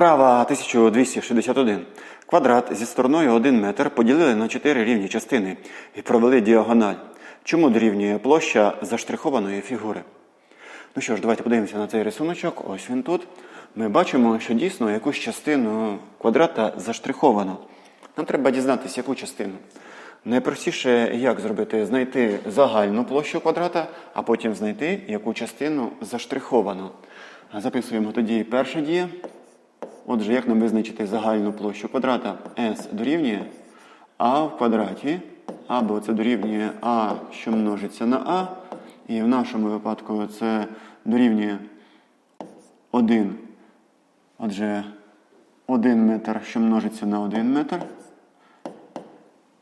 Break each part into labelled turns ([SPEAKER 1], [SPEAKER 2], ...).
[SPEAKER 1] Вправа 1261. Квадрат зі стороною 1 метр поділили на 4 рівні частини і провели діагональ. Чому дорівнює площа заштрихованої фігури? Ну що ж, давайте подивимося на цей рисуночок. Ось він тут. Ми бачимо, що дійсно якусь частину квадрата заштриховано. Нам треба дізнатися, яку частину. Найпростіше, як зробити? Знайти загальну площу квадрата, а потім знайти, яку частину заштриховано. Записуємо тоді перша дія. Отже, як нам визначити загальну площу квадрата? S дорівнює А в квадраті, або це дорівнює А, що множиться на А. І в нашому випадку це дорівнює 1. Отже, 1 метр, що множиться на 1 метр.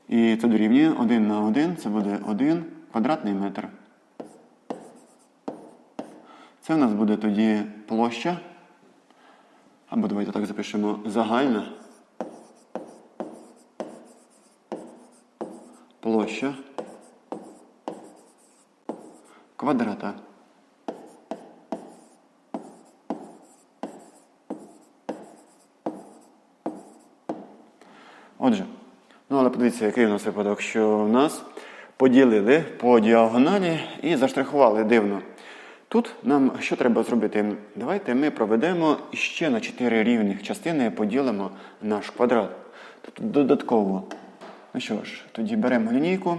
[SPEAKER 1] І це дорівнює 1 на 1, це буде 1 квадратний метр. Це в нас буде тоді площа. Або давайте так запишемо загальна площа квадрата. Отже, ну але подивіться, який у нас випадок, що в нас поділили по діагоналі і заштрихували дивно. Тут нам що треба зробити? Давайте ми проведемо ще на 4 рівних частини і поділимо наш квадрат. Тобто додатково. Ну що ж, тоді беремо лінійку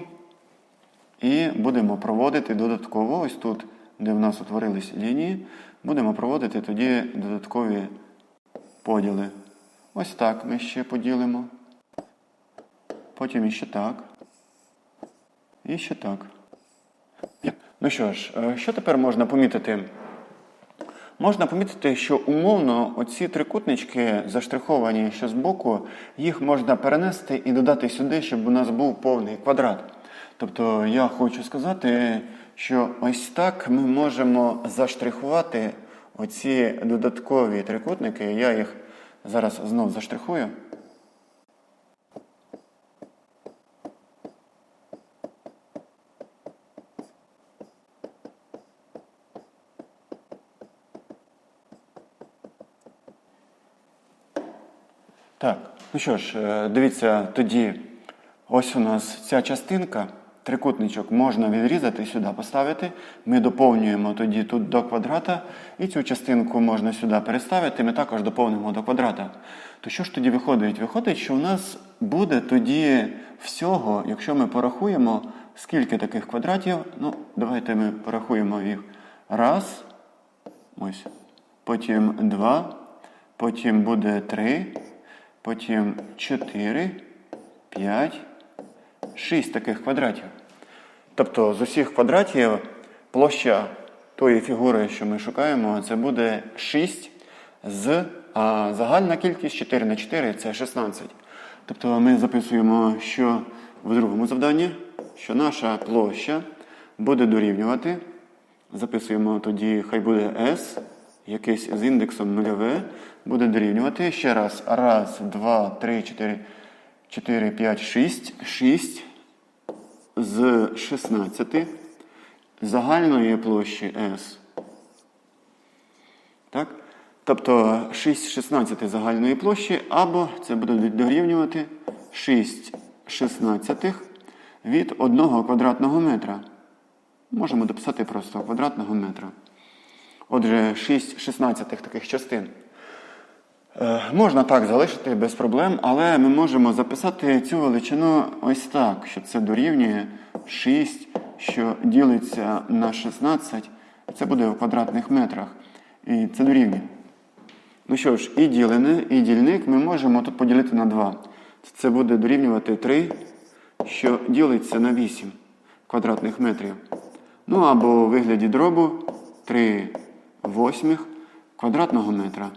[SPEAKER 1] і будемо проводити додатково. Ось тут, де в нас утворились лінії, будемо проводити тоді додаткові поділи. Ось так ми ще поділимо. Потім іще так. І ще так. Ну що ж, е, що тепер можна помітити? Можна помітити, що умовно оці трикутнички заштриховані ще з боку, їх можна перенести і додати сюди, щоб у нас був повний квадрат. Тобто я хочу сказати, що ось так ми можемо заштрихувати оці додаткові трикутники. Я їх зараз знов заштрихую. Так, ну що ж, е, дивіться, тоді ось у нас ця частинка, трикутничок можна відрізати сюди поставити. Ми доповнюємо тоді тут до квадрата, і цю частинку можна сюди переставити, ми також доповнимо до квадрата. То що ж тоді виходить? Виходить, що у нас буде тоді всього, якщо ми порахуємо, скільки таких квадратів. Ну, давайте ми порахуємо їх. Раз, ось, потім два, потім буде три. Потім 4, 5, 6 таких квадратів. Тобто з усіх квадратів площа тої фігури, що ми шукаємо, це буде 6 з а загальна кількість 4 на 4 це 16. Тобто ми записуємо, що в другому завданні, що наша площа буде дорівнювати. Записуємо тоді, хай буде S якийсь з індексом нульове, буде дорівнювати. Ще раз. Раз, два, три, чотири, чотири, п'ять, шість. Шість з 16 загальної площі S. Так? Тобто 6 з 16 загальної площі, або це буде дорівнювати 6 шістнадцятих від одного квадратного метра. Можемо дописати просто квадратного метра. Отже, 6 шістнадцятих таких частин. Е, можна так залишити без проблем, але ми можемо записати цю величину ось так, що це дорівнює 6, що ділиться на 16. Це буде в квадратних метрах. І це дорівнює. Ну що ж, і ділене, і дільник ми можемо тут поділити на 2. Це буде дорівнювати 3, що ділиться на 8 квадратних метрів. Ну або у вигляді дробу 3 восьмих квадратного метра.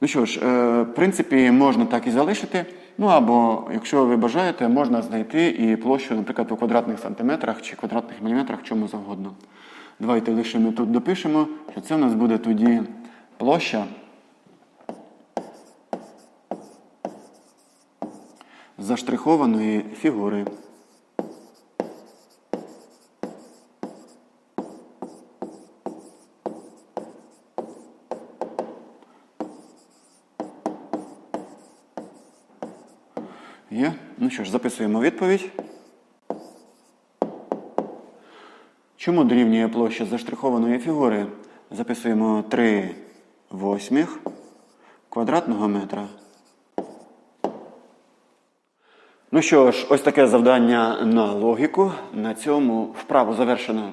[SPEAKER 1] Ну що ж, е, в принципі, можна так і залишити. Ну або, якщо ви бажаєте, можна знайти і площу, наприклад, у квадратних сантиметрах чи квадратних міліметрах, чому завгодно. Давайте лише ми тут допишемо, що це у нас буде тоді площа заштрихованої фігури. Є. Ну що ж, записуємо відповідь. Чому дорівнює площа заштрихованої фігури? Записуємо 3 восьмих квадратного метра. Ну що ж, ось таке завдання на логіку. На цьому вправу завершено.